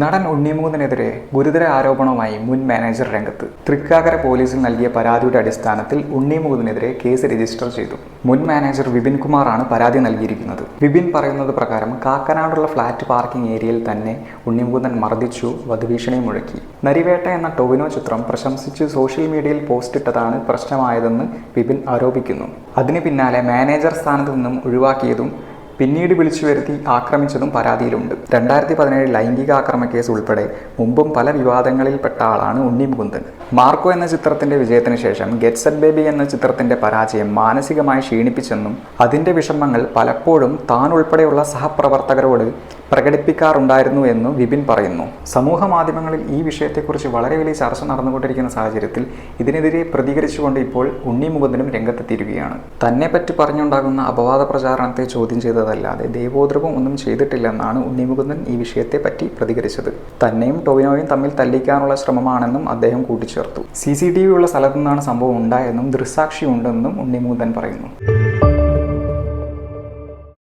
നടൻ ഉണ്ണിമൂന്നിനെതിരെ ഗുരുതര ആരോപണവുമായി മുൻ മാനേജർ രംഗത്ത്. തൃക്കാക്കര പോലീസിൽ നൽകിയ പരാതിയുടെ അടിസ്ഥാനത്തിൽ ഉണ്ണിമൂന്നിനെതിരെ കേസ് രജിസ്റ്റർ ചെയ്തു. മുൻ മാനേജർ വിപിൻ കുമാറാണ് പരാതി നൽകിയിരിക്കുന്നത്. വിപിൻ പറയുന്നത് പ്രകാരം കാക്കനാടുള്ള ഫ്ളാറ്റ് പാർക്കിംഗ് ഏരിയയിൽ തന്നെ ഉണ്ണിമുകുന്ദൻ മർദ്ദിച്ചു വധഭീഷണി മുഴക്കി. നരിവേട്ട എന്ന ടൊവിനോ ചിത്രം പ്രശംസിച്ച് സോഷ്യൽ മീഡിയയിൽ പോസ്റ്റ് ഇട്ടതാണ് പ്രശ്നമായതെന്ന് വിപിൻ ആരോപിക്കുന്നു. അതിന് പിന്നാലെ മാനേജർ സ്ഥാനത്ത് നിന്നും ഒഴിവാക്കിയതും പിന്നീട് വിളിച്ചു വരുത്തി ആക്രമിച്ചതും പരാതിയിലുണ്ട്. രണ്ടായിരത്തി പതിനേഴ് ലൈംഗിക ആക്രമ കേസ് ഉൾപ്പെടെ മുമ്പും പല വിവാദങ്ങളിൽപ്പെട്ട ആളാണ് ഉണ്ണി മുകുന്ദൻ. മാർക്കോ എന്ന ചിത്രത്തിന്റെ വിജയത്തിന് ശേഷം ഗെറ്റ്സ് അറ്റ് ബേബി എന്ന ചിത്രത്തിന്റെ പരാജയം മാനസികമായി ക്ഷീണിപ്പിച്ചെന്നും അതിന്റെ വിഷമങ്ങൾ പലപ്പോഴും താൻ ഉൾപ്പെടെയുള്ള സഹപ്രവർത്തകരോട് പ്രകടിപ്പിക്കാറുണ്ടായിരുന്നു എന്ന് വിപിൻ പറയുന്നു. സമൂഹ മാധ്യമങ്ങളിൽ ഈ വിഷയത്തെക്കുറിച്ച് വളരെ വലിയ ചർച്ച നടന്നുകൊണ്ടിരിക്കുന്ന സാഹചര്യത്തിൽ ഇതിനെതിരെ പ്രതികരിച്ചുകൊണ്ട് ഇപ്പോൾ ഉണ്ണി മുകുന്ദനും രംഗത്തെത്തിയിരിക്കുകയാണ്. തന്നെ പറ്റി പറഞ്ഞുണ്ടാകുന്ന അപവാദ പ്രചാരണത്തെ ചോദ്യം ചെയ്തതല്ലാതെ ദേവോദ്രവം ഒന്നും ചെയ്തിട്ടില്ലെന്നാണ് ഉണ്ണിമുകുന്ദൻ ഈ വിഷയത്തെ പറ്റി പ്രതികരിച്ചത്. തന്നെയും ടോവിനോയും തമ്മിൽ തല്ലിക്കാനുള്ള ശ്രമമാണെന്നും അദ്ദേഹം കൂട്ടിച്ചേർത്തു. സി സി ടി വി ഉള്ള സ്ഥലത്തു നിന്നാണ് സംഭവം ഉണ്ടായെന്നും ദൃസാക്ഷി ഉണ്ടെന്നും ഉണ്ണിമുകുന്ദൻ പറയുന്നു.